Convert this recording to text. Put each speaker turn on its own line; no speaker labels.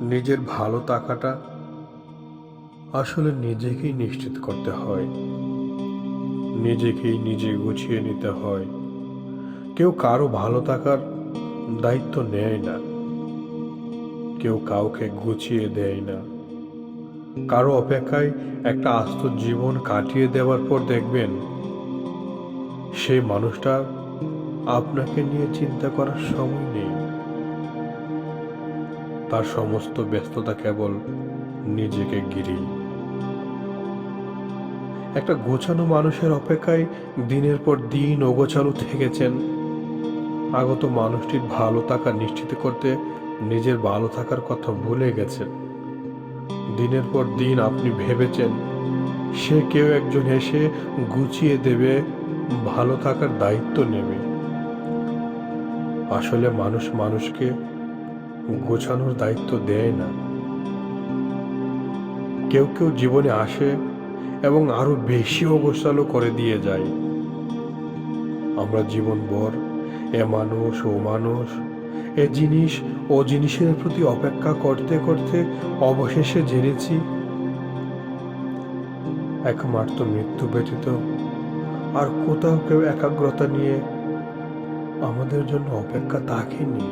নিজের ভালো থাকাটা আসলে নিজেকেই নিশ্চিত করতে হয়। নিজেকেই নিজে গুছিয়ে নিতে হয়। কেউ কারও ভালো থাকার দায়িত্ব নেয় না। কেউ কাউকে গুছিয়ে দেয় না। কারও অপেক্ষায় একটা আস্ত জীবন কাটিয়ে দেওয়ার পর দেখবেন সেই মানুষটা আপনাকে নিয়ে চিন্তা করার সময় নেই। তার সমস্ত ব্যস্ততা কেবল নিজেকে ঘিরেই। একটা গোছানো মানুষের অপেক্ষায় দিনের পর দিন অগোছালো থেকেছেন। আগত মানুষটির ভালো থাকা নিশ্চিত করতে নিজের ভালো থাকার কথা ভুলে গেছেন। দিনের পর দিন আপনি ভেবেছেন, সে কেউ একজন এসে গুছিয়ে দেবে, ভালো থাকার দায়িত্ব নেবে। আসলে মানুষ মানুষকে গোছানোর দায়িত্ব দেয় না। কেউ কেউ জীবনে আসে এবং আরও বেশি অবসালো করে দিয়ে যায়। আমরা জীবনভর এ মানুষ ও মানুষ, এ জিনিস ও জিনিসের প্রতি অপেক্ষা করতে করতে অবশেষে জেনেছি, একমাত্র মৃত্যু ব্যতীত আর কোথাও কেউ একাগ্রতা নিয়ে আমাদের জন্য অপেক্ষা তাকেনি